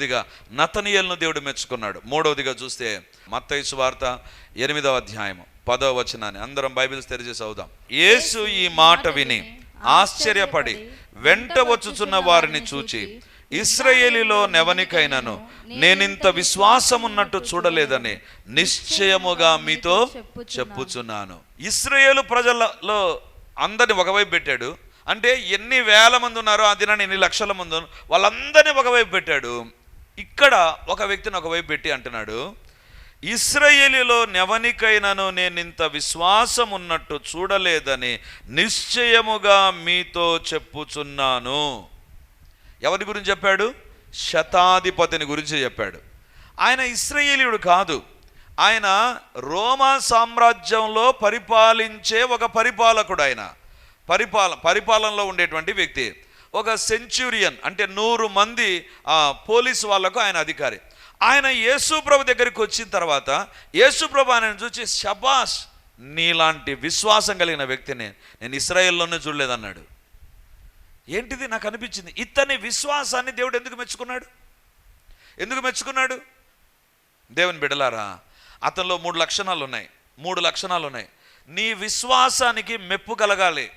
రెండవదిగా నతనియల్ను దేవుడు మెచ్చుకున్నాడు. మూడవదిగా చూస్తే మత్తయి వార్త ఎనిమిదవ అధ్యాయము పదవ వచనాన్ని అందరం బైబిల్స్ తెరిచేసి అవుదాం. యేసు ఈ మాట విని ఆశ్చర్యపడి వెంట వచ్చుచున్న వారిని చూచి ఇస్రయేలీలో నెవనికైనను నేనింత విశ్వాసమున్నట్టు చూడలేదని నిశ్చయముగా మీతో చెప్పుచున్నాను. ఇస్రయేలు ప్రజలలో అందరిని ఒకవైపు పెట్టాడు. అంటే ఎన్ని వేల మంది ఉన్నారో ఆ దినాన్ని ఎన్ని లక్షల మంది వాళ్ళందరినీ ఒకవైపు పెట్టాడు. ఇక్కడ ఒక వ్యక్తిని ఒకవైపు పెట్టి అంటున్నాడు ఇస్రయేలిలో నెవనికైనను నేను ఇంత విశ్వాసం ఉన్నట్టు చూడలేదని నిశ్చయముగా మీతో చెప్పుచున్నాను. ఎవరి గురించి చెప్పాడు? శతాధిపతిని గురించి చెప్పాడు. ఆయన ఇస్రయేలీయుడు కాదు. ఆయన రోమా సామ్రాజ్యంలో పరిపాలించే ఒక పరిపాలకుడు ఆయన. పరిపాల పరిపాలనలో ఉండేటువంటి వ్యక్తి. ఒక సెంచురియన్ అంటే నూరు మంది ఆ, పోలీసు వాళ్ళకు ఆయన అధికారి. ఆయన యేసుప్రభు దగ్గరికి వచ్చిన తర్వాత యేసుప్రభు ఆయన చూసి షబాష్ నీలాంటి విశ్వాసం కలిగిన వ్యక్తిని నేను ఇస్రాయేల్లోనే చూడలేదన్నాడు. ఏంటిది నాకు అనిపించింది? ఇతని విశ్వాసాన్ని దేవుడు ఎందుకు మెచ్చుకున్నాడు? ఎందుకు మెచ్చుకున్నాడు? దేవుని బిడలారా అతనిలో మూడు లక్షణాలు ఉన్నాయి మూడు లక్షణాలు ఉన్నాయి నీ విశ్వాసానికి మెప్పు కలగాలి.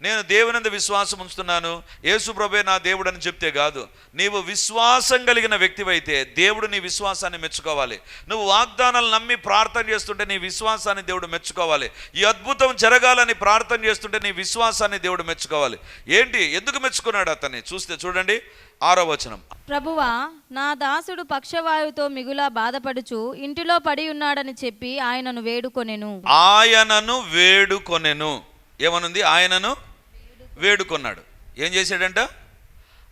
నేను దేవునందు విశ్వాసం ఉంచుతున్నాను. యేసు ప్రభే నా దేవుడు అని చెప్తే కాదు. నీవు విశ్వాసం కలిగిన వ్యక్తివైతే దేవుడు నీ విశ్వాసాన్ని మెచ్చుకోవాలి. నువ్వు వాగ్దానాలు నమ్మి ప్రార్థన చేస్తుంటే నీ విశ్వాసాన్ని దేవుడు మెచ్చుకోవాలి. ఈ అద్భుతం జరగాలని ప్రార్థన చేస్తుంటే నీ విశ్వాసాన్ని దేవుడు మెచ్చుకోవాలి. ఏంటి? ఎందుకు మెచ్చుకున్నాడు అతన్ని? చూస్తే చూడండి. ఆరో వచనం. ప్రభువా నా దాసుడు పక్షవాయువుతో మిగులా బాధపడుచు ఇంటిలో పడి ఉన్నాడని చెప్పి ఆయనను వేడుకొనెను. ఆయనను వేడుకొనెను. ఏమనుంది? ఆయనను వేడుకొన్నాడు. ఏం చేశాడంట?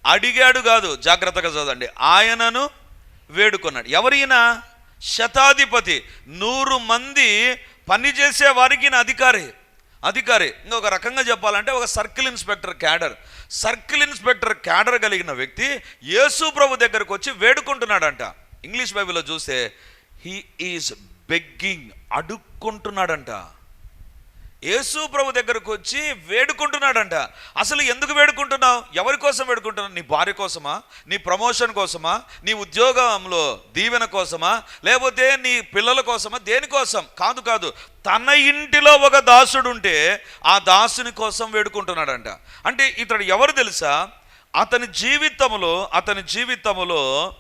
అడిగాడు కాదు జాగ్రత్తగా చదవండి. ఆయనను వేడుకొన్నాడు. ఎవరైనా శతాధిపతి నూరు మంది పనిచేసే వారికి నా అధికారి. అధికారి. ఇంకొక రకంగా చెప్పాలంటే ఒక circle inspector cadre. Circle inspector cadre కలిగిన వ్యక్తి యేసు ప్రభు దగ్గరకు వచ్చి వేడుకుంటున్నాడంట. ఇంగ్లీష్ బైబిల్లో చూస్తే హీ ఈజ్ బెగ్గింగ్ అడుక్కుంటున్నాడంట. యేసు ప్రభు దగ్గరకు వచ్చి వేడుకుంటున్నాడంట. అసలు ఎందుకు వేడుకుంటున్నావు? ఎవరి కోసం వేడుకుంటున్నావు? నీ భార్య కోసమా? నీ ప్రమోషన్ కోసమా? నీ ఉద్యోగంలో దీవెన కోసమా? లేకపోతే నీ పిల్లల కోసమా? దేనికోసం కాదు కాదు. తన ఇంటిలో ఒక దాసుడు ఉంటే ఆ దాసుని కోసం వేడుకుంటున్నాడంట. అంటే ఇతడు ఎవరు తెలుసా? అతని జీవితంలో అతని జీవితంలో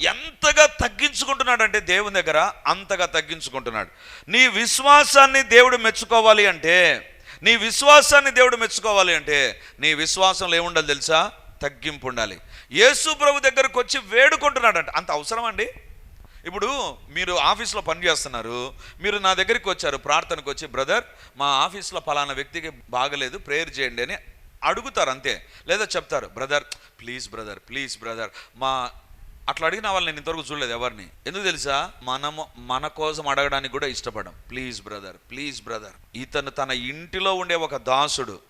ఎంతగా తగ్గించుకుంటున్నాడంటే దేవుని దగ్గర అంతగా తగ్గించుకుంటున్నాడు. నీ విశ్వాసాన్ని దేవుడు మెచ్చుకోవాలి అంటే నీ విశ్వాసాన్ని దేవుడు మెచ్చుకోవాలి అంటే నీ విశ్వాసంలో ఏముండాలి తెలుసా? తగ్గింపు ఉండాలి. యేసు ప్రభు దగ్గరకు వచ్చి వేడుకుంటున్నాడంట. అంత అవసరం అండి? ఇప్పుడు మీరు ఆఫీస్లో పని చేస్తున్నారు మీరు నా దగ్గరికి వచ్చారు ప్రార్థనకు వచ్చి బ్రదర్ మా ఆఫీస్లో పలానా వ్యక్తికి బాగలేదు ప్రేయర్ చేయండి అని అడుగుతారు అంతే. లేదా చెప్తారు brother please brother please brother మా అట్లా అడిగిన వాళ్ళని నేను ఇంతవరకు చూడలేదు ఎవరిని. ఎందుకు తెలుసా? మనము మన కోసం అడగడానికి కూడా ఇష్టపడం. ప్లీజ్ బ్రదర్ ప్లీజ్ బ్రదర్ ఇతను తన ఇంటిలో ఉండే ఒక దాసుడు.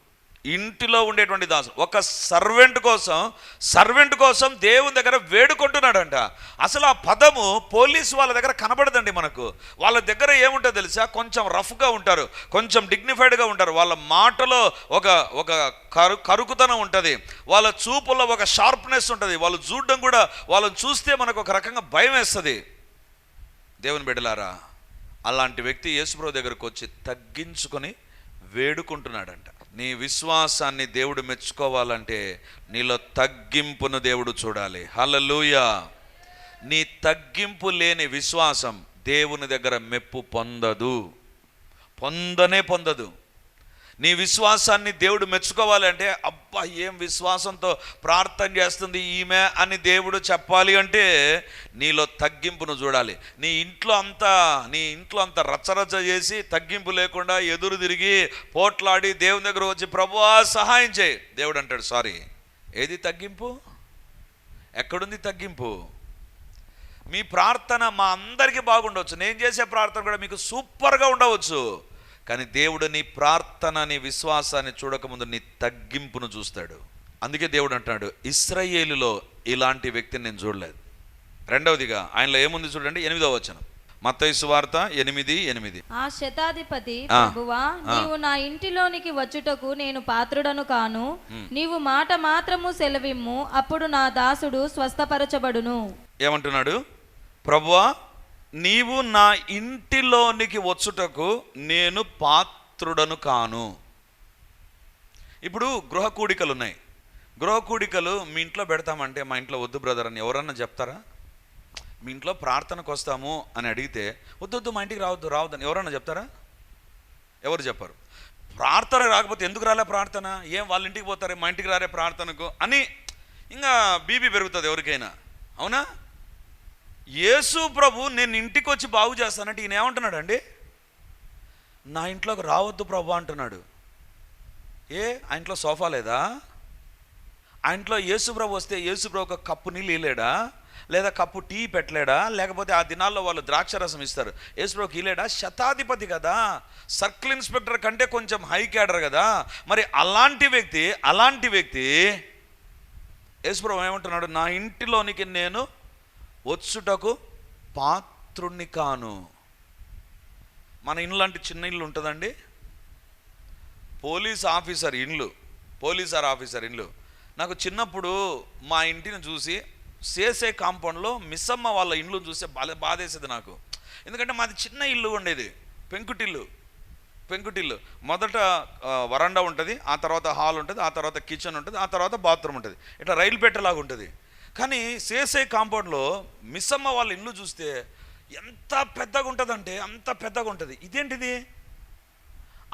ఇంటిలో ఉండేటువంటి దాసుడు ఒక సర్వెంట్ కోసం సర్వెంట్ కోసం దేవుని దగ్గర వేడుకుంటున్నాడంట. అసలు ఆ పదము పోలీస్ వాళ్ళ దగ్గర కనబడదండి మనకు. వాళ్ళ దగ్గర ఏముంటుందో తెలుసా? కొంచెం రఫ్గా ఉంటారు. కొంచెం డిగ్నిఫైడ్గా ఉంటారు. వాళ్ళ మాటలో ఒక ఒక కరు కరుకుతనం ఉంటుంది. వాళ్ళ చూపులో ఒక షార్ప్నెస్ ఉంటుంది. వాళ్ళు చూడడం కూడా వాళ్ళని చూస్తే మనకు ఒక రకంగా భయం వేస్తుంది. దేవుని బిడ్డలారా అలాంటి వ్యక్తి యేసుప్రభు దగ్గరకు వచ్చి తగ్గించుకొని వేడుకుంటున్నాడంట. నీ విశ్వాసాన్ని దేవుడు మెచ్చుకోవాలంటే నీలో తగ్గింపును దేవుడు చూడాలి. హల్లెలూయా. నీ తగ్గింపు లేని విశ్వాసం దేవుని దగ్గర మెప్పు పొందదు. పొందనే పొందదు. నీ విశ్వాసాన్ని దేవుడు మెచ్చుకోవాలంటే అబ్బా ఏం విశ్వాసంతో ప్రార్థన చేస్తుంది ఈమె అని దేవుడు చెప్పాలి అంటే నీలో తగ్గింపును చూడాలి. నీ ఇంట్లో అంతా నీ ఇంట్లో అంత రచ్చరచ్చ చేసి తగ్గింపు లేకుండా ఎదురు తిరిగి పోట్లాడి దేవుని దగ్గర వచ్చి ప్రభువా సహాయం చేయి. దేవుడు అంటాడు సారీ ఏది తగ్గింపు? ఎక్కడుంది తగ్గింపు? మీ ప్రార్థన మా అందరికీ బాగుండవచ్చు నేను చేసే ప్రార్థన కూడా మీకు సూపర్గా ఉండవచ్చు. కానీ దేవుడు నీ ప్రార్థన నీ విశ్వాసాన్ని చూడకముందు నీ తగ్గింపును చూస్తాడు. అందుకే దేవుడు అంటున్నాడు ఇస్రాయేలులో ఇలాంటి వ్యక్తిని నేను చూడలేదు. రెండవదిగా ఆయనలో ఏముంది చూడండి ఎనిమిదవ వచనం. సువార్త ఎనిమిది ఎనిమిది. ఆ శతాధిపతి ప్రభువా నీవు నా ఇంటిలోనికి వచ్చుటకు నేను పాత్రుడను కాను. నీవు మాట మాత్రము సెలవిమ్ము అప్పుడు నా దాసుడు స్వస్థపరచబడును. ఏమంటున్నాడు? ప్రభువా నీవు నా ఇంటిలోనికి వచ్చుటకు నేను పాత్రుడను కాను. ఇప్పుడు గృహ కూడికలు ఉన్నాయి గృహ కూడికలు మీ ఇంట్లో పెడతామంటే మా ఇంట్లో వద్దు బ్రదర్ అని ఎవరన్నా చెప్తారా? మీ ఇంట్లో ప్రార్థనకు వస్తాము అని అడిగితే వద్దు వద్దు మా ఇంటికి రావద్దు రావద్దని ఎవరన్నా చెప్తారా? ఎవరు చెప్పరు. ప్రార్థన రాకపోతే ఎందుకు రాలే ప్రార్థన? ఏం వాళ్ళ ఇంటికి పోతారే? మా ఇంటికి రారే ప్రార్థనకు అని ఇంకా బీబీ పెరుగుతుంది ఎవరికైనా. అవునా? యేసు ప్రభు నేను ఇంటికి వచ్చి బాగు చేస్తానంటే ఈయన ఏమంటున్నాడు అండి నా ఇంట్లోకి రావద్దు ప్రభు అంటున్నాడు. ఏ ఆ ఇంట్లో సోఫా లేదా? ఆ ఇంట్లో యేసు ప్రభు వస్తే యేసు ప్రభు ఒక కప్పు నీళ్ళు ఇలేడా లేదా కప్పు టీ పెట్టలేడా? లేకపోతే ఆ దినాల్లో వాళ్ళు ద్రాక్ష రసం ఇస్తారు. యేసు ప్రభుకి ఇలేడా శతాధిపతి కదా. సర్కిల్ ఇన్స్పెక్టర్ కంటే కొంచెం హై క్యాడర్ కదా. మరి అలాంటి వ్యక్తి అలాంటి వ్యక్తి యేసుప్రభు ఏమంటున్నాడు? నా ఇంటిలోనికి నేను వచ్చుటకు పాత్రుణ్ణి కాను. మన ఇల్లు లాంటి చిన్న ఇల్లు ఉంటుందండి? పోలీస్ ఆఫీసర్ ఇండ్లు పోలీసార్ ఆఫీసర్ ఇండ్లు నాకు చిన్నప్పుడు మా ఇంటిని చూసి సేసే కాంపౌండ్లో మిస్సమ్మ వాళ్ళ ఇండ్లు చూస్తే బాధ బాధేసేది నాకు. ఎందుకంటే మాది చిన్న ఇల్లు ఉండేది పెంకుటిల్లు పెంకుటిల్లు. మొదట వరండా ఉంటుంది ఆ తర్వాత హాల్ ఉంటుంది ఆ తర్వాత కిచెన్ ఉంటుంది ఆ తర్వాత బాత్రూమ్ ఉంటుంది. ఇట్లా రైలు పెట్టేలాగా ఉంటుంది. కానీ సేసే కాంపౌండ్లో మిస్సమ్మ వాళ్ళ ఇల్లు చూస్తే ఎంత పెద్దగా ఉంటుందంటే అంత పెద్దగా ఉంటుంది. ఇదేంటిది?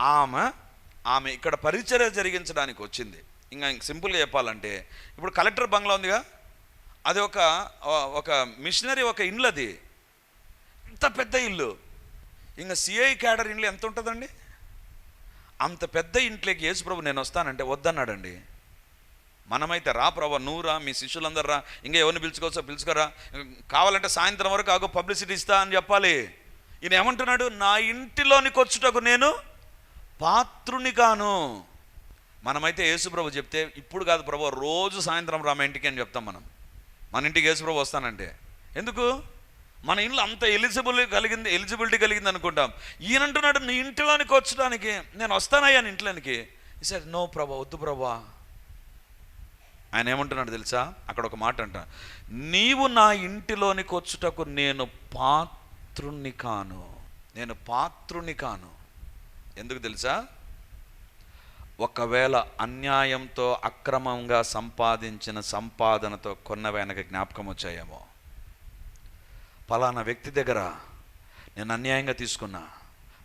ఆమె ఆమె ఇక్కడ పరిచర్య జరిగించడానికి వచ్చింది. ఇంకా ఇంక సింపుల్గా చెప్పాలంటే ఇప్పుడు కలెక్టర్ బంగ్లా ఉందిగా? అది ఒక ఒక మిషనరీ ఒక ఇల్లు అది. ఇంత పెద్ద ఇల్లు. ఇంకా సిఐ క్యాడర్ ఇండ్లు ఎంత ఉంటుందండి? అంత పెద్ద ఇంట్లోకి యేసు ప్రభు నేను వస్తానంటే వద్దన్నాడండి. మనమైతే రా ప్రభా నువ్వు రా మీ శిష్యులందరూ రా. ఇంకా ఎవరిని పిలుచుకోవచ్చో పిలుచుకోరా. కావాలంటే సాయంత్రం వరకు ఆగో పబ్లిసిటీ ఇస్తా అని చెప్పాలి. ఈయన ఏమంటున్నాడు? నా ఇంటిలోనికి వచ్చుటకు నేను పాత్రుని కాను. మనమైతే యేసు ప్రభు చెప్తే ఇప్పుడు కాదు ప్రభు రోజు సాయంత్రం రా మా ఇంటికి అని చెప్తాం మనం. మన ఇంటికి యేసు ప్రభు వస్తానంటే. ఎందుకు? మన ఇంట్లో అంత ఎలిజిబుల్ కలిగింది ఎలిజిబిలిటీ కలిగింది అనుకుంటాం. ఈయన అంటున్నాడు నీ ఇంటిలోనికి వచ్చడానికి నేను వస్తానయ్యా నీ ఇంట్లోనికి. సార్ నో ప్రభా వద్దు ప్రభా. ఆయన ఏమంటున్నాడు తెలుసా? అక్కడ ఒక మాట అంట. నీవు నా ఇంటిలోనికి వచ్చుటకు నేను పాత్రుణ్ణి కాను. నేను పాత్రుణ్ణి కాను. ఎందుకు తెలుసా? ఒకవేళ అన్యాయంతో అక్రమంగా సంపాదించిన సంపాదనతో కొన్నవైనక జ్ఞాపకం వచ్చాయేమో. పలానా వ్యక్తి దగ్గర నేను అన్యాయంగా తీసుకున్నా.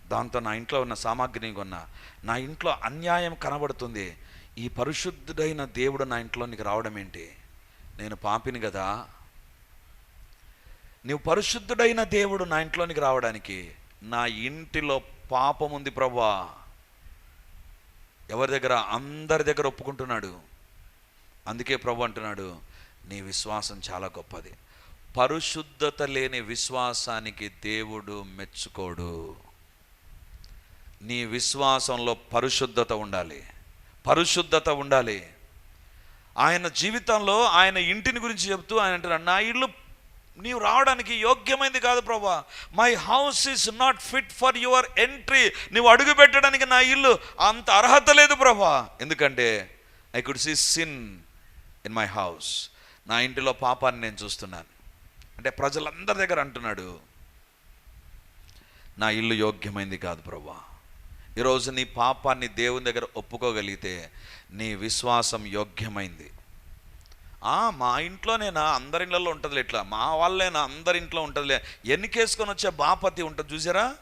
దాంతో నా ఇంట్లో ఉన్న సామాగ్రిని కొన్నా. నా ఇంట్లో అన్యాయం కనబడుతుంది. ఈ పరిశుద్ధుడైన దేవుడు నా ఇంట్లోనికి రావడం ఏంటి? నేను పాపిని కదా. నీవు పరిశుద్ధుడైన దేవుడు నా ఇంట్లోనికి రావడానికి నా ఇంటిలో పాపం ఉంది ప్రభా ఎవరి దగ్గర? అందరి దగ్గర ఒప్పుకుంటున్నాడు. అందుకే ప్రభు అంటున్నాడు నీ విశ్వాసం చాలా గొప్పది. పరిశుద్ధత లేని విశ్వాసానికి దేవుడు మెచ్చుకోడు. నీ విశ్వాసంలో పరిశుద్ధత ఉండాలి. పరిశుద్ధత ఉండాలి. ఆయన జీవితంలో ఆయన ఇంటిని గురించి చెప్తూ ఆయన అంటున్నాడు నా ఇల్లు నీవు రావడానికి యోగ్యమైంది కాదు ప్రభా. My house is not fit for your entry నీవు అడుగు పెట్టడానికి నా ఇల్లు అంత అర్హత లేదు ప్రభా. ఎందుకంటే I could see sin in my house నా ఇంటిలో పాపాన్ని నేను చూస్తున్నాను. అంటే ప్రజలందరి దగ్గర అంటున్నాడు నా ఇల్లు యోగ్యమైంది కాదు ప్రభా. ఈరోజు నీ పాపాన్ని దేవుని దగ్గర ఒప్పుకోగలిగితే నీ విశ్వాసం యోగ్యమైంది. ఆ, మా ఇంట్లోనేనా అందరి ఇళ్ళలో ఉంటుందిలే ఇట్లా. మా వాళ్ళేనా అందరి ఇంట్లో ఉంటుందిలే. ఎన్నికేసుకొని వచ్చే బాపతి ఉంటుంది చూసారా?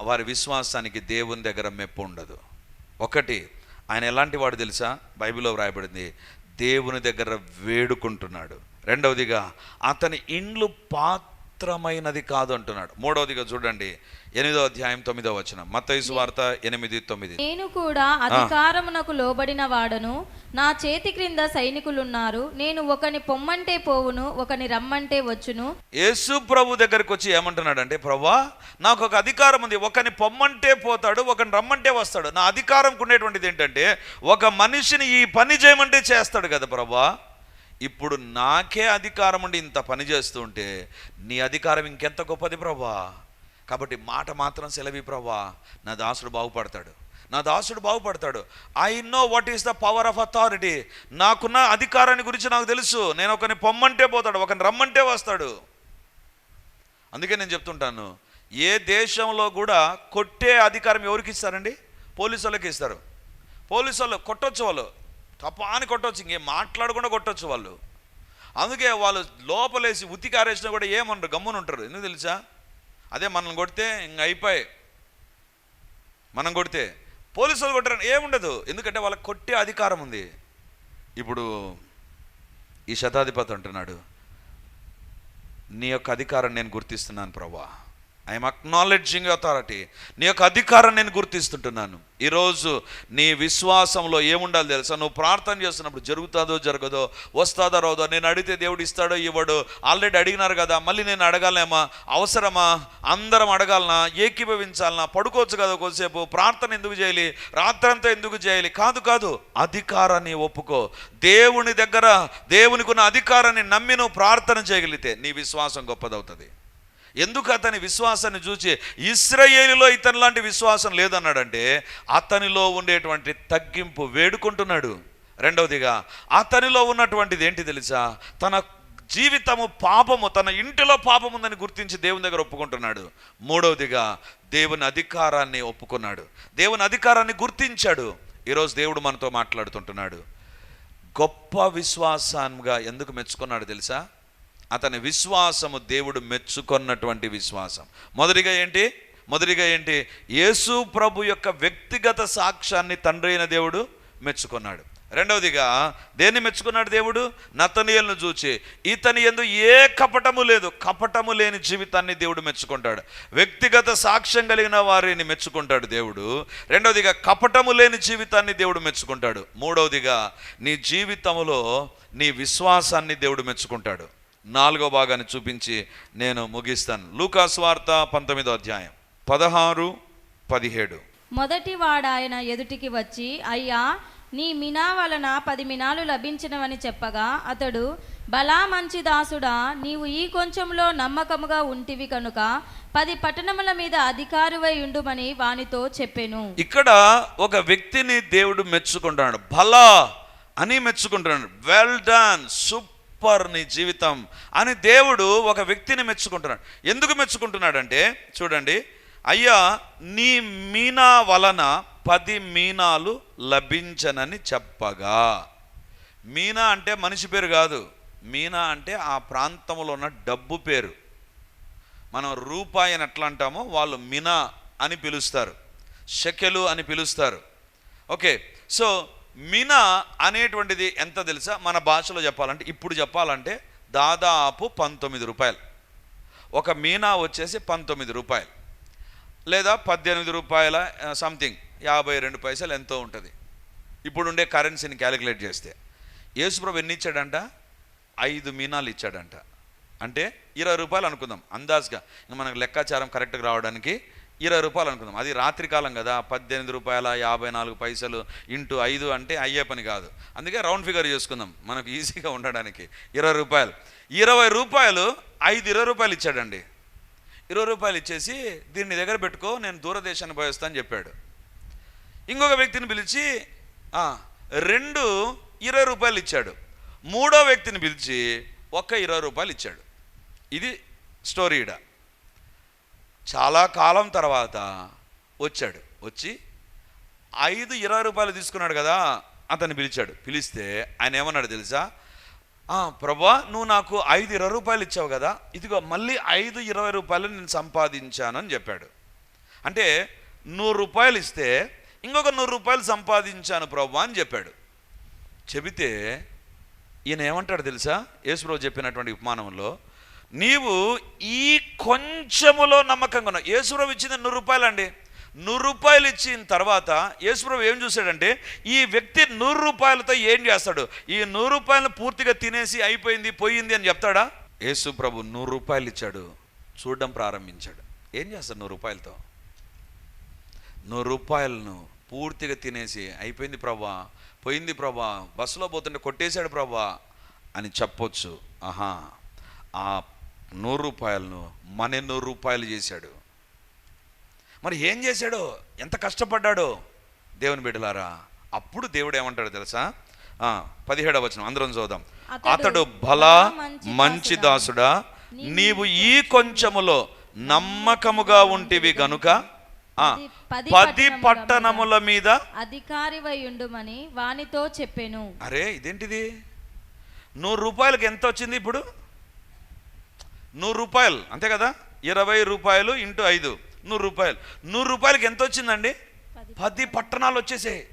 వారి విశ్వాసానికి దేవుని దగ్గర మెప్పు ఉండదు. ఒకటి ఆయన ఎలాంటి వాడు తెలుసా? బైబిల్లో వ్రాయబడింది దేవుని దగ్గర వేడుకుంటున్నాడు. రెండవదిగా అతని ఇండ్లు పాత్రమైనది కాదు అంటున్నాడు మూడవదిగా చూడండి ఎనిమిదో అధ్యాయం తొమ్మిదో వచనం. మత్తయి వార్త ఎనిమిది తొమ్మిది. నేను కూడా అధికారమునకు లోబడిన వాడను. నా చేతి క్రింద సైనికులున్నారు. నేను ఒకని పొమ్మంటే పోవును ఒకని రమ్మంటే వచ్చును. యేసు ప్రభు దగ్గరికి వచ్చి ఏమంటున్నాడంటే ప్రభా నాకు ఒక అధికారం ఉంది. ఒకని పొమ్మంటే పోతాడు ఒకని రమ్మంటే వస్తాడు. నా అధికారం ఉండేటువంటిది ఏంటంటే ఒక మనిషిని ఈ పని చేయమంటే చేస్తాడు కదా ప్రభా. ఇప్పుడు నాకే అధికారం ఉండి ఇంత పని చేస్తూ ఉంటే నీ అధికారం ఇంకెంత గొప్పది ప్రభా? కాబట్టి మాట మాత్రం సెలవి ప్రభా నా దాసుడు బాగుపడతాడు. నా దాసుడు బాగుపడతాడు. I know what is the power of authority నాకున్న అధికారాన్ని గురించి నాకు తెలుసు. నేను ఒకరిని పొమ్మంటే పోతాడు ఒకరిని రమ్మంటే వస్తాడు. అందుకే నేను చెప్తుంటాను ఏ దేశంలో కూడా కొట్టే అధికారం ఎవరికి ఇస్తారండి? పోలీసు వాళ్ళకి ఇస్తారు. పోలీసు వాళ్ళు కొట్టొచ్చు వాళ్ళు. తప్ప అని కొట్టొచ్చు ఇంకేం మాట్లాడకుండా కొట్టొచ్చు వాళ్ళు. అందుకే వాళ్ళు లోపలేసి ఉతికారేసినా కూడా ఏమనరు గమ్మున ఉంటారు ఎందుకు తెలుసా? అదే మనల్ని కొడితే ఇంక అయిపోయి. మనం కొడితే పోలీసులు కొట్టారు ఏముండదు. ఎందుకంటే వాళ్ళకి కొట్టే అధికారం ఉంది. ఇప్పుడు ఈ శతాధిపతి అంటున్నాడు నీ యొక్క అధికారం నేను గుర్తిస్తున్నాను ప్రభా ఐఎమ్ అక్నాలెడ్జింగ్ అథారిటీ. నీ యొక్క అధికారం నేను గుర్తిస్తుంటున్నాను. ఈరోజు నీ విశ్వాసంలో ఏముండాలి తెలుసా? నువ్వు ప్రార్థన చేస్తున్నప్పుడు జరుగుతుందో జరగదో వస్తుందో రాదో నేను అడిగితే దేవుడు ఇస్తాడో ఇవ్వడు ఆల్రెడీ అడిగినారు కదా మళ్ళీ నేను అడగాలేమా? అవసరమా? అందరం అడగాలనా? ఏకీభవించాలనా? పడుకోవచ్చు కదా కొద్దిసేపు? ప్రార్థన ఎందుకు చేయాలి? రాత్రంతా ఎందుకు చేయాలి? కాదు కాదు. అధికారాన్ని ఒప్పుకో. దేవుని దగ్గర దేవునికి ఉన్న అధికారాన్ని నమ్మి నువ్వు ప్రార్థన చేయగలిగితే నీ విశ్వాసం గొప్పదవుతుంది. ఎందుకు అతని విశ్వాసాన్ని చూచి ఇస్రాయేలులో ఇతని లాంటి విశ్వాసం లేదన్నాడంటే అతనిలో ఉండేటువంటి తగ్గింపు వేడుకుంటున్నాడు. రెండవదిగా అతనిలో ఉన్నటువంటిది ఏంటి తెలుసా? తన జీవితము పాపము తన ఇంటిలో పాపం ఉందని గుర్తించి దేవుని దగ్గర ఒప్పుకుంటున్నాడు. మూడవదిగా దేవుని అధికారాన్ని ఒప్పుకున్నాడు. దేవుని అధికారాన్ని గుర్తించాడు. ఈరోజు దేవుడు మనతో మాట్లాడుతుంటున్నాడు. గొప్ప విశ్వాసంగా ఎందుకు మెచ్చుకున్నాడు తెలుసా? అతని విశ్వాసము దేవుడు మెచ్చుకున్నటువంటి విశ్వాసం. మొదటిగా ఏంటి? మొదటిగా ఏంటి? యేసు ప్రభు యొక్క వ్యక్తిగత సాక్ష్యాన్ని తండ్రి అయిన దేవుడు మెచ్చుకున్నాడు. రెండవదిగా దేన్ని మెచ్చుకున్నాడు దేవుడు? నతనీయులను చూచి. ఇతని ఎందు ఏ కపటము లేదు. కపటము లేని జీవితాన్ని దేవుడు మెచ్చుకుంటాడు. వ్యక్తిగత సాక్ష్యం కలిగిన వారిని మెచ్చుకుంటాడు దేవుడు. రెండవదిగా కపటము లేని జీవితాన్ని దేవుడు మెచ్చుకుంటాడు. మూడవదిగా నీ జీవితములో నీ విశ్వాసాన్ని దేవుడు మెచ్చుకుంటాడు. నాలుగో భాగాన్ని చూపించి నేను ముగిస్తాను. లూకాస్ వార్త పంతొమ్మిదో అధ్యాయం. పదహారు పదిహేడు. మొదటి వాడాయన ఎదుటికి వచ్చి అయ్యా నీ మినా వలన పది మినాలు లభించినవని చెప్పగా అతడు బలా మంచి దాసుడా నీవు ఈ కొంచెంలో నమ్మకముగా ఉంటివి కనుక పది పట్టణముల మీద అధికారివై ఉండుమని వానితో చెప్పెను. ఇక్కడ ఒక వ్యక్తిని దేవుడు మెచ్చుకుంటున్నాడు. భలా అని మెచ్చుకుంటున్నాడు. వెల్ డన్ సూపర్ నీ జీవితం అని దేవుడు ఒక వ్యక్తిని మెచ్చుకుంటున్నాడు. ఎందుకు మెచ్చుకుంటున్నాడంటే చూడండి అయ్యా నీ మీనా వలన పది మీనాలు లభించనని చెప్పగా. మీనా అంటే మనిషి పేరు కాదు. మీనా అంటే ఆ ప్రాంతంలో ఉన్న డబ్బు పేరు. మనం రూపాయి అని ఎట్లా అంటామో వాళ్ళు మినా అని పిలుస్తారు. షకెలు అని పిలుస్తారు. ఓకే సో మినా అనేటువంటిది ఎంత తెలుసా? మన భాషలో చెప్పాలంటే ఇప్పుడు చెప్పాలంటే దాదాపు పంతొమ్మిది రూపాయలు. ఒక మీనా వచ్చేసి పంతొమ్మిది రూపాయలు. లేదా పద్దెనిమిది రూపాయల సంథింగ్ యాభై రెండు పైసలు ఎంతో ఉంటుంది. ఇప్పుడు ఉండే కరెన్సీని క్యాలిక్యులేట్ చేస్తే. యేసుప్రభు ఎన్ని ఇచ్చాడంట ఐదు మీనాలు ఇచ్చాడంట. అంటే ఇరవై రూపాయలు అనుకుందాం అందాజ్గా. మనకు లెక్కాచారం కరెక్ట్గా రావడానికి ఇరవై రూపాయలు అనుకుందాం. అది రాత్రికాలం కదా పద్దెనిమిది రూపాయల యాభై నాలుగు పైసలు ఇంటూ ఐదు అంటే అయ్యే పని కాదు. అందుకే రౌండ్ ఫిగర్ చేసుకుందాం మనకు ఈజీగా ఉండడానికి. ఇరవై రూపాయలు. ఇరవై రూపాయలు ఐదు ఇరవై రూపాయలు ఇచ్చాడండి. ఇరవై రూపాయలు ఇచ్చేసి దీన్ని దగ్గర పెట్టుకో నేను దూరదేశాన్ని పోయేస్తా అని చెప్పాడు. ఇంకొక వ్యక్తిని పిలిచి రెండు ఇరవై రూపాయలు ఇచ్చాడు. మూడో వ్యక్తిని పిలిచి ఒక్క ఇరవై రూపాయలు ఇచ్చాడు. ఇది స్టోరీడా చాలా కాలం తర్వాత వచ్చాడు. వచ్చి ఐదు ఇరవై రూపాయలు తీసుకున్నాడు కదా అతన్ని పిలిచాడు. పిలిస్తే ఆయన ఏమన్నాడు తెలుసా? ప్రభా నువ్వు నాకు ఐదు ఇరవై రూపాయలు ఇచ్చావు కదా ఇదిగో మళ్ళీ ఐదు ఇరవై రూపాయలు నేను సంపాదించాను అని చెప్పాడు. అంటే నూరు రూపాయలు ఇస్తే ఇంకొక నూరు రూపాయలు సంపాదించాను ప్రభా అని చెప్పాడు. చెబితే ఈయన ఏమంటాడు తెలుసా? యేసుప్రభు చెప్పినటువంటి ఉపమానంలో నీవు ఈ కొంచెములో నమ్మకంగా ఉన్నావు. యేసుప్రభు ఇచ్చింది నూరు రూపాయలు అండి నూరు రూపాయలు ఇచ్చిన తర్వాత యేసుప్రభు ఏం చూశాడంటే ఈ వ్యక్తి నూరు రూపాయలతో ఏం చేస్తాడు? ఈ నూరు రూపాయలను పూర్తిగా తినేసి అయిపోయింది పోయింది అని చెప్తాడా? యేసు ప్రభు నూరు రూపాయలు ఇచ్చాడు. చూడడం ప్రారంభించాడు. ఏం చేస్తాడు నూరు రూపాయలతో? నూరు రూపాయలను పూర్తిగా తినేసి అయిపోయింది ప్రభా పోయింది ప్రభా బస్సులో పోతుంటే కొట్టేశాడు ప్రభా అని చెప్పొచ్చు. ఆహా. ఆ నూరు రూపాయలను మన నూరు రూపాయలు చేశాడు. మరి ఏం చేశాడో? ఎంత కష్టపడ్డాడో? దేవుని బిడ్డలారా అప్పుడు దేవుడు ఏమంటాడు తెలుసా? ఆ, పదిహేడవ వచనం అందరం చూద్దాం అతడు బల మంచి దాసుడా, నీవు ఈ కొంచెములో నమ్మకముగా ఉంటివి గనుక ఆ, పది- పట్టణముల మీద అధికారివై ఉండుమని వానితో చెప్పెను. అరే ఇదేంటిది? నూరు రూపాయలకి ఎంత వచ్చింది ఇప్పుడు? నూరు రూపాయలు అంతే కదా? ఇరవై రూపాయలు ఇంటూ ఐదు నూరు రూపాయలు. నూరు రూపాయలకి ఎంత వచ్చిందండి? పది పట్టణాలు వచ్చేసాయి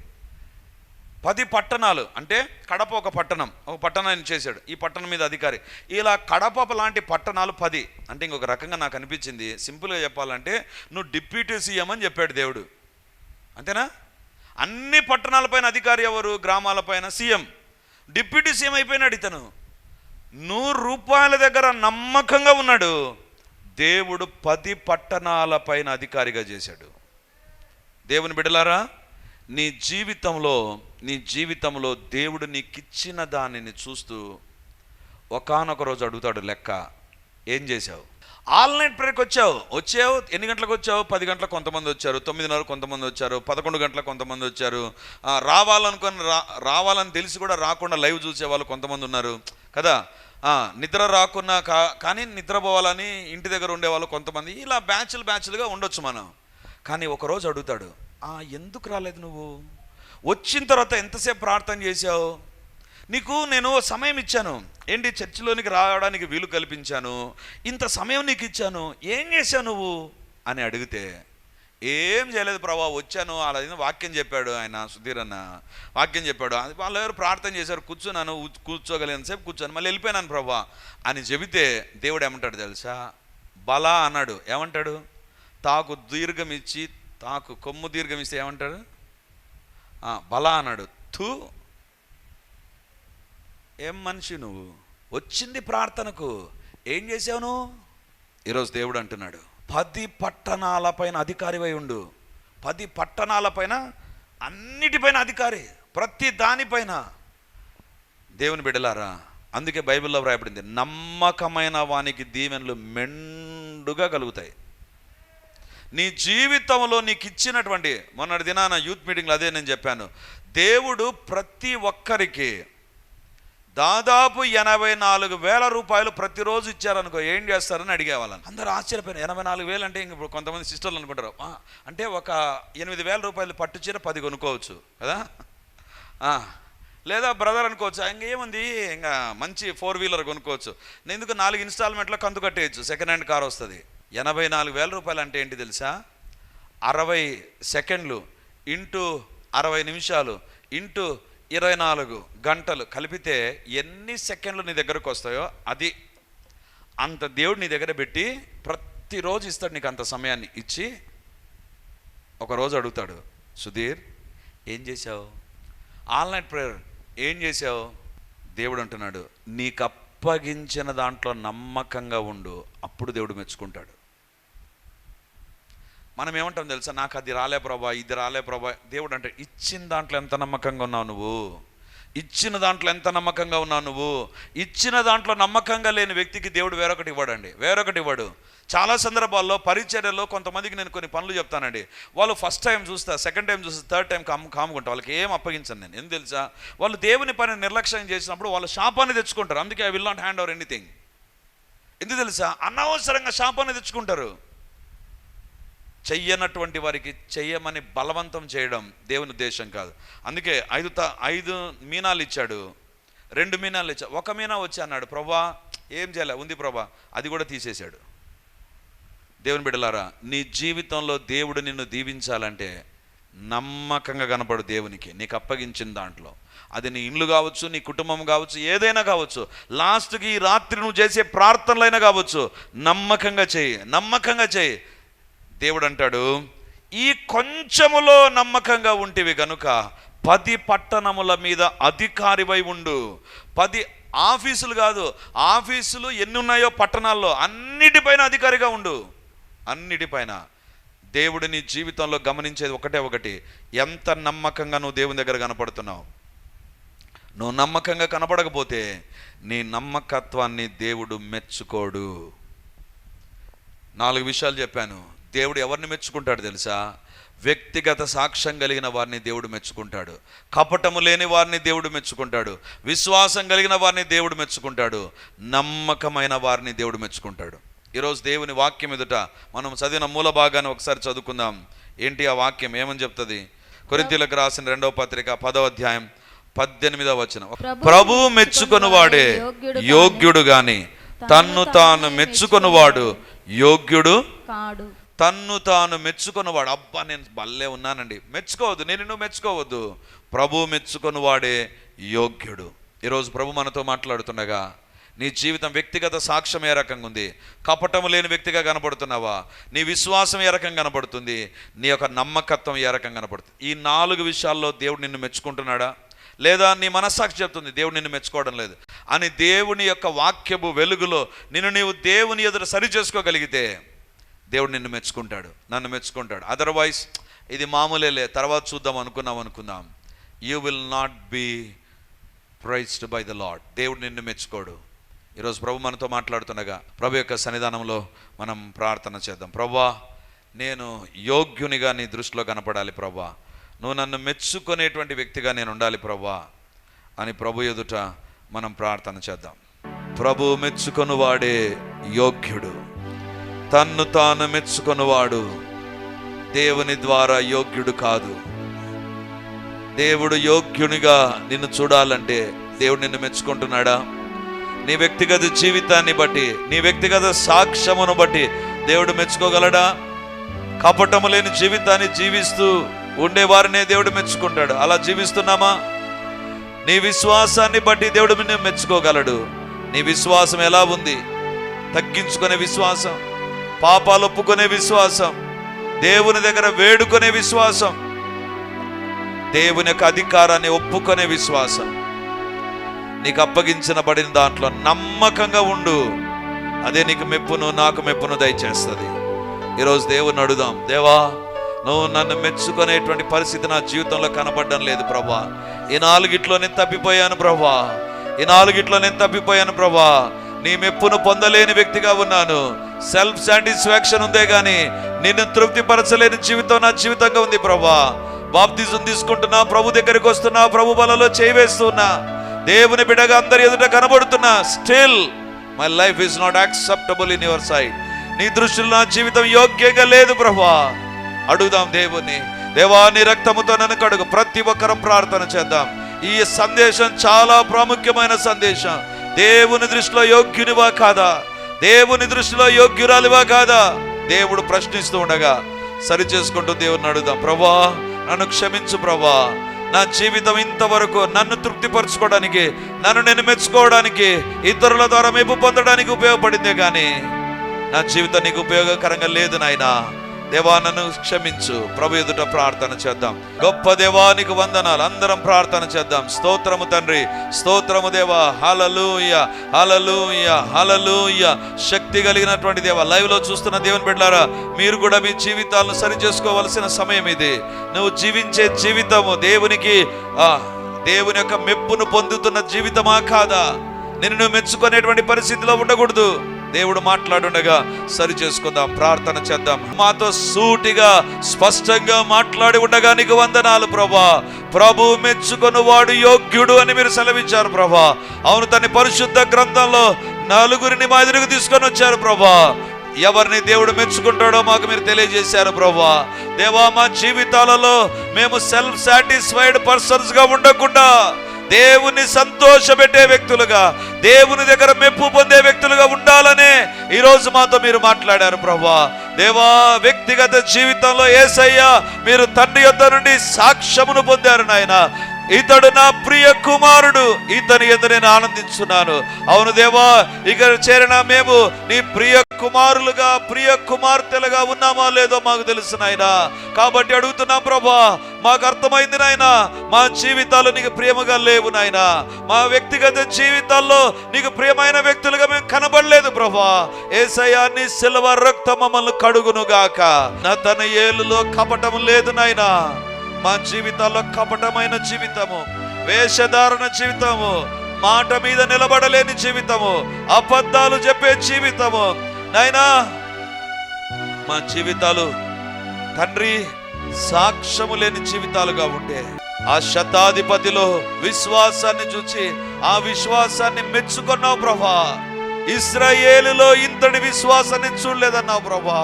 పది పట్టణాలు అంటే కడప ఒక పట్టణం ఒక పట్టణాన్ని చేశాడు ఈ పట్టణం మీద అధికారి. ఇలా కడప లాంటి పట్టణాలు పది. అంటే ఇంకొక రకంగా నాకు అనిపించింది సింపుల్గా చెప్పాలంటే నువ్వు డిప్యూటీ సీఎం అని చెప్పాడు దేవుడు. అంతేనా? అన్ని పట్టణాలపైన అధికారి ఎవరు? గ్రామాలపైన సీఎం. డిప్యూటీ సీఎం అయిపోయినాడు ఇతను. నూరు రూపాయల దగ్గర నమ్మకంగా ఉన్నాడు. దేవుడు పది పట్టణాలపైన అధికారిగా చేశాడు. దేవుని బిడలారా నీ జీవితంలో నీ జీవితంలో దేవుడు నీకిచ్చిన దానిని చూస్తూ ఒకానొక రోజు అడుగుతాడు లెక్క ఏం చేశావు? ఆల్ నైట్ ప్రేయర్కి వచ్చావు. వచ్చావు ఎన్ని గంటలకు వచ్చావు? పది గంటలకు కొంతమంది వచ్చారు తొమ్మిదిన్నర కొంతమంది వచ్చారు పదకొండు గంటలకు కొంతమంది వచ్చారు. రావాలనుకుని రా రావాలని తెలిసి కూడా రాకుండా లైవ్ చూసే వాళ్ళు కొంతమంది ఉన్నారు. కదా? నిద్ర రాకున్నా కా కానీ నిద్రపోవాలని ఇంటి దగ్గర ఉండేవాళ్ళు కొంతమంది ఇలా బ్యాచ్లు బ్యాచ్లుగా ఉండొచ్చు మనం. కానీ ఒకరోజు అడుగుతాడు ఆ ఎందుకు రాలేదు నువ్వు? వచ్చిన తర్వాత ఎంతసేపు ప్రార్థన చేశావు? నీకు నేను సమయం ఇచ్చాను. ఏంటి చర్చిలోనికి రావడానికి వీలు కల్పించాను? ఇంత సమయం నీకు ఇచ్చాను. ఏం చేశావు నువ్వు? అని అడిగితే ఏం చేయలేదు ప్రభా వచ్చాను అలా వాక్యం చెప్పాడు ఆయన సుధీర్ అన్న వాక్యం చెప్పాడు. అది వాళ్ళు ఎవరు ప్రార్థన చేశారు కూర్చున్నాను కూర్చోగలిగిన సేపు కూర్చొని మళ్ళీ వెళ్ళిపోయినాను ప్రభా అని చెబితే దేవుడు ఏమంటాడు తెలుసా? బలా అన్నాడు. ఏమంటాడు? తాకు దీర్ఘం ఇచ్చి తాకు కొమ్ము దీర్ఘం ఇస్తే ఏమంటాడు? బలా అన్నాడు. తు ఏం మనిషి నువ్వు? వచ్చింది ప్రార్థనకు. ఏం చేసావు నువ్వు? ఈరోజు దేవుడు అంటున్నాడు. పది పట్టణాలపైన అధికారివై ఉండు. పది పట్టణాలపైన అన్నిటిపైన అధికారి ప్రతి దానిపైన దేవుని బిడ్డలారా అందుకే బైబిల్లో వ్రాయబడింది నమ్మకమైన వానికి దీవెనలు మెండుగా కలుగుతాయి. నీ జీవితంలో నీకు ఇచ్చినటువంటి మొన్నటి దినాన యూత్ మీటింగ్లో అదే నేను చెప్పాను. దేవుడు ప్రతి ఒక్కరికి దాదాపు ఎనభై నాలుగు వేల రూపాయలు ప్రతిరోజు ఇచ్చారనుకో ఏం చేస్తారని అడిగేవాళ్ళని. అందరూ ఆశ్చర్యపోయిన ఎనభై నాలుగు వేలు అంటే ఇంక ఇప్పుడు కొంతమంది సిస్టర్లు అనుకుంటారు. అంటే ఒక ఎనిమిది వేల రూపాయలు పట్టు చీర పది కొనుక్కోవచ్చు కదా? లేదా బ్రదర్ అనుకోవచ్చు ఇంకేముంది? ఇంకా మంచి ఫోర్ వీలర్ కొనుక్కోవచ్చు. నేను ఎందుకు నాలుగు ఇన్స్టాల్మెంట్లో కంతు కట్టేయచ్చు? సెకండ్ హ్యాండ్ కార్ వస్తుంది. ఎనభై నాలుగు వేల రూపాయలు అంటే ఏంటి తెలుసా? అరవై సెకండ్లు ఇంటూ అరవై నిమిషాలు ఇంటూ ఇరవై నాలుగు గంటలు కలిపితే ఎన్ని సెకండ్లు నీ దగ్గరకు వస్తాయో అది. అంత దేవుడు నీ దగ్గర పెట్టి ప్రతిరోజు ఇస్తాడు నీకు అంత సమయాన్ని ఇచ్చి ఒకరోజు అడుగుతాడు సుధీర్ ఏం చేశావు? ఆల్ నైట్ ప్రేయర్ ఏం చేశావు? దేవుడు అంటున్నాడు నీకు అప్పగించిన దాంట్లో నమ్మకంగా ఉండు అప్పుడు దేవుడు మెచ్చుకుంటాడు. మనం ఏమంటాం తెలుసా? నాకు అది రాలే ప్రభా ఇది రాలే ప్రభా. దేవుడు అంటే ఇచ్చిన దాంట్లో ఎంత నమ్మకంగా ఉన్నావు నువ్వు? ఇచ్చిన దాంట్లో ఎంత నమ్మకంగా ఉన్నావు నువ్వు? ఇచ్చిన దాంట్లో నమ్మకంగా లేని వ్యక్తికి దేవుడు వేరొకటి ఇవ్వడండి. వేరొకటి ఇవ్వడు. చాలా సందర్భాల్లో పరిచర్యలో కొంతమందికి నేను కొన్ని పనులు చెప్తానండి. వాళ్ళు ఫస్ట్ టైం చూస్తా సెకండ్ టైం చూస్తే థర్డ్ టైం కామ్ కాముకుంటా. వాళ్ళకి ఏం అప్పగించను నేను. ఎందుకు తెలుసా? వాళ్ళు దేవుని పని నిర్లక్ష్యం చేసినప్పుడు వాళ్ళు శాపాన్ని తెచ్చుకుంటారు. అందుకే I will not hand over anything ఎందుకు తెలుసా? అనవసరంగా శాపాన్ని తెచ్చుకుంటారు. చెయ్యనటువంటి వారికి చెయ్యమని బలవంతం చేయడం దేవుని ఉద్దేశం కాదు. అందుకే ఐదు త ఐదు మీనాలు ఇచ్చాడు. రెండు మీనాలు ఇచ్చాడు ఒక మీనా వచ్చి అన్నాడు ప్రభా ఏం చేయలే? ఉంది ప్రభా. అది కూడా తీసేశాడు. దేవుని బిడ్డలారా నీ జీవితంలో దేవుడు నిన్ను దీవించాలంటే నమ్మకంగా కనపడు దేవునికి నీకు అప్పగించిన దాంట్లో. అది నీ ఇల్లు కావచ్చు నీ కుటుంబం కావచ్చు ఏదైనా కావచ్చు. లాస్ట్కి ఈ రాత్రి నువ్వు చేసే ప్రార్థనలైనా కావచ్చు. నమ్మకంగా చేయి నమ్మకంగా చేయి. దేవుడు అంటాడు ఈ కొంచెములో నమ్మకంగా ఉంటివి గనుక పది పట్టణముల మీద అధికారివై ఉండు. పది ఆఫీసులు కాదు ఆఫీసులు ఎన్ని ఉన్నాయో పట్టణాల్లో అన్నిటిపైన అధికారిగా ఉండు. అన్నిటిపైన. దేవుడు నీ జీవితంలో గమనించేది ఒకటే ఒకటి ఎంత నమ్మకంగా నువ్వు దేవుని దగ్గర కనపడుతున్నావు. నువ్వు నమ్మకంగా కనపడకపోతే నీ నమ్మకత్వాన్ని దేవుడు మెచ్చుకోడు. నాలుగు విషయాలు చెప్పాను. దేవుడు ఎవరిని మెచ్చుకుంటాడు తెలుసా? వ్యక్తిగత సాక్ష్యం కలిగిన వారిని దేవుడు మెచ్చుకుంటాడు. కపటము లేని వారిని దేవుడు మెచ్చుకుంటాడు. విశ్వాసం కలిగిన వారిని దేవుడు మెచ్చుకుంటాడు. నమ్మకమైన వారిని దేవుడు మెచ్చుకుంటాడు. ఈరోజు దేవుని వాక్యం ఎదుట మనం చదివిన మూల భాగాన్ని ఒకసారి చదువుకుందాం. ఏంటి ఆ వాక్యం? ఏమని చెప్తుంది? కొరింతీలకు రాసిన రెండవ పత్రిక పదవ అధ్యాయం పద్దెనిమిదవ వచనం. ప్రభు ప్రభు మెచ్చుకొని వాడే యోగ్యుడు గాని తన్ను తాను మెచ్చుకొనువాడు యోగ్యుడు కాడు. తన్ను తాను మెచ్చుకొనివాడు. అబ్బా నేను భలే ఉన్నానండి. మెచ్చుకోవద్దు నేను నువ్వు మెచ్చుకోవద్దు. ప్రభు మెచ్చుకున్నవాడే యోగ్యుడు. ఈరోజు ప్రభు మనతో మాట్లాడుతుండగా నీ జీవితం వ్యక్తిగత సాక్ష్యం ఏ రకంగా ఉంది? కపటము లేని వ్యక్తిగా కనబడుతున్నావా? నీ విశ్వాసం ఏ రకంగా కనబడుతుంది? నీ యొక్క నమ్మకత్వం ఏ రకంగా కనబడుతుంది? ఈ నాలుగు విషయాల్లో దేవుడు నిన్ను మెచ్చుకుంటున్నాడా? లేదా నీ మనస్సాక్షి చెప్తుంది దేవుడు నిన్ను మెచ్చుకోవడం లేదు. అని దేవుని యొక్క వాక్యపు వెలుగులో నిన్ను నీవు దేవుని ఎదుట సరి చేసుకోగలిగితే దేవుడు నిన్ను మెచ్చుకుంటాడు నన్ను మెచ్చుకుంటాడు. అదర్వైజ్ ఇది మామూలేలే తర్వాత చూద్దాం అనుకున్నాం అనుకుందాం. You will not be praised by the Lord దేవుడు నిన్ను మెచ్చుకోడు. ఈరోజు ప్రభు మనతో మాట్లాడుతుండగా ప్రభు యొక్క సన్నిధానంలో మనం ప్రార్థన చేద్దాం. ప్రభా నేను యోగ్యునిగా నీ దృష్టిలో కనపడాలి ప్రభా. నువ్వు నన్ను మెచ్చుకునేటువంటి వ్యక్తిగా నేను ఉండాలి ప్రభా అని ప్రభు ఎదుట మనం ప్రార్థన చేద్దాం. ప్రభు మెచ్చుకొని వాడే యోగ్యుడు. తన్ను తాను మెచ్చుకొనివాడు. దేవుని ద్వారా యోగ్యుడు కాదు. దేవుడు యోగ్యునిగా నిన్ను చూడాలంటే దేవుడు నిన్ను మెచ్చుకుంటున్నాడా? నీ వ్యక్తిగత జీవితాన్ని బట్టి నీ వ్యక్తిగత సాక్ష్యమును బట్టి దేవుడు మెచ్చుకోగలడా? కపటము లేని జీవితాన్ని జీవిస్తూ ఉండేవారినే దేవుడు మెచ్చుకుంటాడు. అలా జీవిస్తున్నామా? నీ విశ్వాసాన్ని బట్టి దేవుడు నిన్ను మెచ్చుకోగలడు. నీ విశ్వాసం ఎలా ఉంది? తగ్గించుకునే విశ్వాసం. పాపాలు ఒప్పుకునే విశ్వాసం దేవుని దగ్గర వేడుకునే విశ్వాసం దేవుని యొక్క అధికారాన్ని ఒప్పుకునే విశ్వాసం. నీకు అప్పగించబడిన దాంట్లో నమ్మకంగా ఉండు. అదే నీకు మెప్పును నాకు మెప్పును దయచేస్తుంది. ఈరోజు దేవుని అడుగుదాం దేవా నువ్వు నన్ను మెచ్చుకునేటువంటి పరిస్థితి నా జీవితంలో కనబడడం లేదు ప్రభా. ఈ నాలుగిట్లో నేను తప్పిపోయాను ప్రభా. ఈ నాలుగిట్లో నేను తప్పిపోయాను ప్రభా. నీ మెప్పును పొందలేని వ్యక్తిగా ఉన్నాను. సెల్ఫ్ సాటిస్ఫాక్షన్ ఉందే కానీ నిన్ను తృప్తిపరచలేని జీవితం నా జీవితంగా ఉంది ప్రభా. బాప్తిజం తీసుకుంటున్నా ప్రభు దగ్గరికి వస్తున్నా ప్రభు బలలో చేయివేస్తున్నా. దేవుని బిడగా అందరి ఎదుట కనబడుతున్నా. Still my life is not acceptable in your side నీ దృష్టిలో నా జీవితం యోగ్యంగా లేదు ప్రభా. అడుగుదాం దేవుని దేవా నీ రక్తముతో నన్ను కడుగు. ప్రతి ఒక్కరం ప్రార్థన చేద్దాం. ఈ సందేశం చాలా ప్రాముఖ్యమైన సందేశం. దేవుని దృష్టిలో యోగ్యునివా కాదా? దేవుని దృష్టిలో యోగ్యురాలివా కాదా? దేవుడు ప్రశ్నిస్తూ ఉండగా సరి చేసుకుంటూ దేవుని అడుగుదాం. ప్రభా నన్ను క్షమించు ప్రభా. నా జీవితం ఇంతవరకు నన్ను తృప్తిపరచుకోవడానికి నన్ను నేను మెచ్చుకోవడానికి ఇతరుల ద్వారా మెప్పు పొందడానికి ఉపయోగపడిందే కానీ నా జీవితం నీకు ఉపయోగకరంగా లేదు నాయనా. దేవా నన్ను క్షమించు. ప్రభు ఎదుట ప్రార్థన చేద్దాం. గొప్ప దేవానికి వందనాలు. అందరం ప్రార్థన చేద్దాం. స్తోత్రము తండ్రి. స్తోత్రము దేవా. హలలుయ హలలుయ హలలుయ శక్తి కలిగినటువంటి దేవ లైవ్లో చూస్తున్న దేవుని బిడ్డారా మీరు కూడా మీ జీవితాలను సరి చేసుకోవలసిన సమయం ఇది. నువ్వు జీవించే జీవితము దేవునికి ఆ దేవుని యొక్క మెప్పును పొందుతున్న జీవితమా కాదా? నిన్ను నువ్వు మెచ్చుకునేటువంటి పరిస్థితిలో ఉండకూడదు. దేవుడు మాట్లాడుండగా సరి చేసుకుందాం ప్రార్థన చేద్దాం. మాతో సూటిగా స్పష్టంగా మాట్లాడి ఉండగా నీకు వందనాలు ప్రభా. ప్రభు మెచ్చుకొని వాడు యోగ్యుడు అని మీరు సెలవిచ్చారు ప్రభా. అవును తన పరిశుద్ధ గ్రంథంలో నలుగురిని మా ఎదురుకు తీసుకొని వచ్చారు ప్రభా. ఎవరిని దేవుడు మెచ్చుకుంటాడో మాకు మీరు తెలియజేశారు ప్రభా. దేవా మా జీవితాలలో మేము సెల్ఫ్ సాటిస్ఫైడ్ పర్సన్స్గా ఉండకుండా దేవుని సంతోషపెట్టే వ్యక్తులుగా దేవుని దగ్గర మెప్పు పొందే వ్యక్తులుగా ఉండాలనే ఈరోజు మాతో మీరు మాట్లాడారు ప్రభా. దేవా వ్యక్తిగత జీవితంలో ఏసయ్యా మీరు తండ్రి యొద్ద నుండి సాక్ష్యమును పొందారు నాయన. ఇతడు నా ప్రియ కుమారుడు ఇతని ఎదురు నేను ఆనందించున్నాను. అవును దేవా ఇక్కడ చేరిన మేము నీ ప్రియ కుమారులుగా ప్రియ కుమార్తెలుగా ఉన్నామా లేదో మాకు తెలుసు నాయనా. కాబట్టి అడుగుతున్నా ప్రభా మాకు అర్థమైంది నాయనా మా జీవితాలు నీకు ప్రేమగా లేవు నాయనా. మా వ్యక్తిగత జీవితాల్లో నీకు ప్రియమైన వ్యక్తులుగా మేము కనబడలేదు ప్రభా. ఏసయాన్ని సిల్వ రక్త మమ్మల్ని కడుగును గాక నా తన ఏలులో కపటం లేదు నాయనా. మా జీవితాల్లో కపటమైన జీవితము వేషధారణ జీవితము మాట మీద నిలబడలేని జీవితము అబద్ధాలు చెప్పే జీవితము. నాయనా మా జీవితాలు తండ్రి సాక్ష్యము లేని జీవితాలుగా ఉంటే ఆ శతాధిపతిలో విశ్వాసాన్ని చూచి ఆ విశ్వాసాన్ని మెచ్చుకున్నావు ప్రభా. ఇస్రాయేలులో ఇంతటి విశ్వాసాన్ని చూడలేదన్నావు ప్రభా.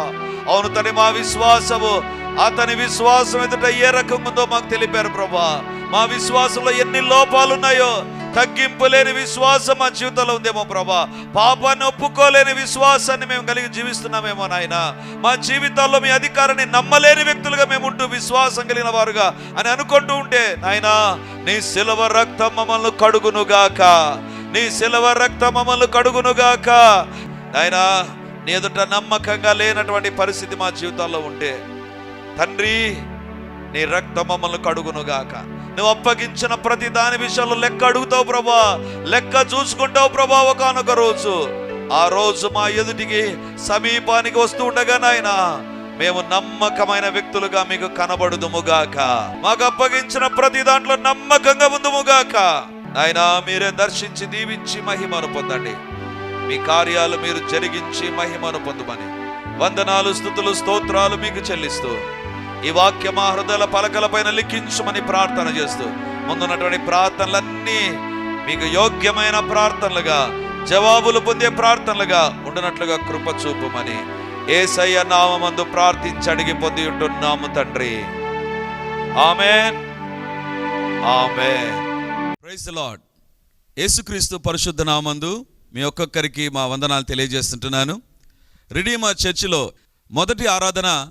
అవును తని మా విశ్వాసము అతని విశ్వాసం ఎదుట ఏ రకం ఉందో మాకు తెలిపారు ప్రభా. మా విశ్వాసంలో ఎన్ని లోపాలు ఉన్నాయో తగ్గింపు లేని విశ్వాసం మా జీవితంలో ఉందేమో ప్రభా. పాపాన్ని ఒప్పుకోలేని విశ్వాసాన్ని మేము కలిగి జీవిస్తున్నామేమో నాయన. మా జీవితాల్లో మీ అధికారాన్ని నమ్మలేని వ్యక్తులుగా మేము ఉంటూ విశ్వాసం కలిగిన వారుగా అని అనుకుంటూ ఉంటే నాయనా నీ సిలవ రక్తం మమ్మల్ని కడుగునుగాక నీ సిలవ రక్తం మమ్మల్ని కడుగునుగాక నాయనా నీ ఎదుట నమ్మకంగా లేనటువంటి పరిస్థితి మా జీవితాల్లో ఉంటే తండ్రి నీ రక్తం మమ్మల్ని కడుగునుగాక. నువ్వు అప్పగించిన ప్రతి దాని విషయంలో లెక్క అడుగుతావు ప్రభా. లెక్క చూసుకుంటావు ప్రభా ఒకనొక రోజు. ఆ రోజు మా ఎదుటికి సమీపానికి వస్తూ ఉండగా నాయనా మేము నమ్మకమైన వ్యక్తులుగా మీకు కనబడుదుముగాక. మాకు అప్పగించిన ప్రతి దాంట్లో నమ్మకంగా ఉందుముగాక. నాయనా మీరే దర్శించి దీవించి మహిమను పొందండి. మీ కార్యాలు మీరు జరిగించి మహిమను పొందుమని. వందనాలు స్థుతులు స్తోత్రాలు మీకు చెల్లిస్తూ ఈ వాక్య మా హృదయాల పలకలపైన లిఖించమని ప్రార్థన చేస్తూ ముందున్నటువంటి ప్రార్థనలన్నీ మీకు యోగ్యమైన ప్రార్థనలుగా జవాబులు పొందే ప్రార్థనలుగా ఉండనట్లుగా కృప చూపుమని ఏసయ్య నామందు ప్రార్థించి అడిగి పొంది ఉంటున్నాము తండ్రి. ఆమెన్. ఆమెన్. ప్రైజ్ లార్డ్ యేసుక్రీస్తు పరిశుద్ధ నామందు మీ ఒక్కొక్కరికి మా వందనాలు తెలియజేస్తుంటున్నాను. రిడీమర్ చర్చిలో మొదటి ఆరాధన